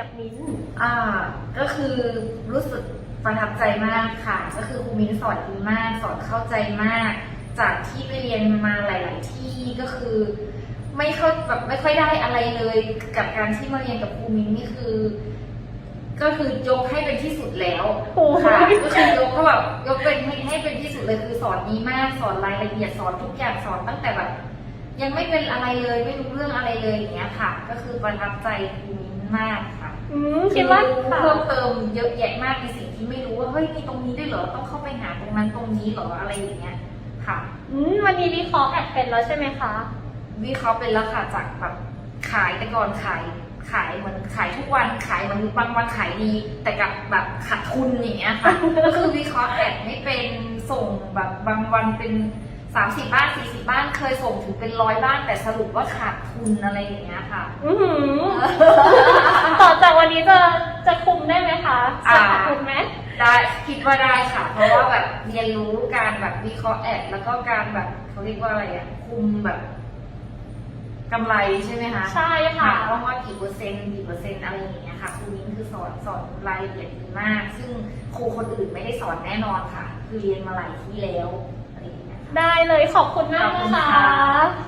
กับมิ้นท์อ่า ก็คือรู้สึกประทับใจมากค่ะ ก็คือครูมิ้นสอนดีมาก สอนเข้าใจมาก จากที่ไปเรียนมาหลาย ๆ ที่ก็คือ ไม่เข้าแบบไม่ค่อยได้อะไรเลย กับการที่มาเรียนกับครูมิ้นนี่คือ ก็คือยกให้เป็นที่สุดแล้วโอ้โหค่ะก็คือยกก็แบบยกเป็นให้ให้เป็นที่สุดเลยคือสอนดีมาก สอนรายละเอียดสอนทุกอย่างสอนตั้งแต่แบบ ยังไม่เป็นอะไรเลยไม่รู้เรื่องอะไรเลยอย่างเงี้ยค่ะ ก็คือประทับใจครูมิ้นมากค่ะอืมคิดว่ารู้ค่ะเพิ่มเติมเยอะแยะมากในสิ่งที่ไม่รู้ว่าเฮ้ยมีตรงนี้ด้วยเหรอต้องเข้าไปหาตรงนั้นตรงนี้เหรออะไรอย่างเงี้ยค่ะอืมวันนี้วิเคราะห์แอบเป็นแล้วใช่ไหมคะวิเคราะห์เป็นแล้วค่ะจากแบบขายแต่ก่อนขายขายเหมือนขายทุกวันขายเหมือนบางวันขายดี แต่กับแบบขาดทุนอย่างเงี้ยค่ะก็คือวิเคราะห์แอบไม่เป็นส่งแบบบางวันเป็น สามสิบบ้านสี่สิบบ้านเคยส่งถึงเป็นร้อยบ้าน แต่สรุปว่าขาดทุนอะไรอย่างเงี้ยค่ะ อือหือต่อจากวันนี้จะจะคุมได้ไหมคะอ่าจะขาดคุมไหม ได้คิดว่าได้ค่ะ เพราะว่าแบบเรียนรู้การแบบวิเคราะห์แอดแล้วก็การแบบเขาเรียกว่าอะไรอะคุมแบบกำไรใช่ไหมคะใช่ค่ะ ว่าว่ากี่เปอร์เซ็นต์กี่เปอร์เซ็นต์อะไรอย่างเงี้ยค่ะครูนิ้งคือสอนสอนรายละเอียดดีมาก ซึ่งครูคนอื่นไม่ได้สอนแน่นอนค่ะ คือเรียนมาหลายที่แล้วอะ ได้เลยขอบคุณมากนะคะ